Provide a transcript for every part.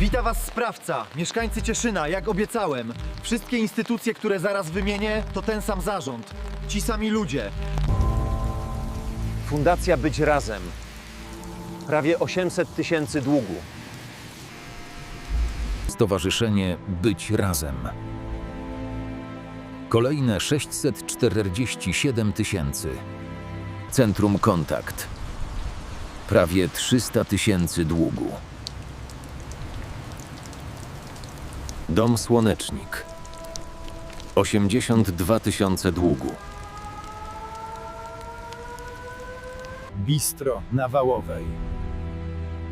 Wita was sprawca, mieszkańcy Cieszyna, jak obiecałem. Wszystkie instytucje, które zaraz wymienię, to ten sam zarząd. Ci sami ludzie. Fundacja Być Razem. Prawie 800 tysięcy długu. Stowarzyszenie Być Razem. Kolejne 647 tysięcy. Centrum Kontakt. Prawie 300 tysięcy długu. Dom Słonecznik. 82 tysiące długu. Bistro na Wałowej.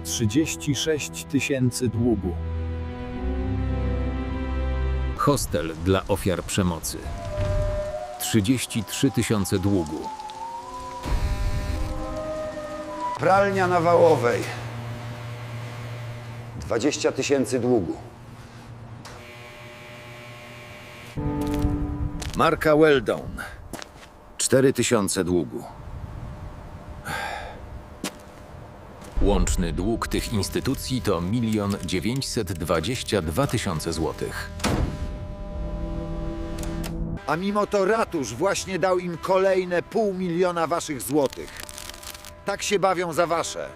36 tysięcy długu. Hostel dla ofiar przemocy. 33 tysiące długu. Pralnia na Wałowej. 20 tysięcy długu. Marka Weldon. 4 tysiące długu. Łączny dług tych instytucji to 1 922 tysiące złotych. A mimo to ratusz właśnie dał im kolejne pół miliona waszych złotych. Tak się bawią za wasze.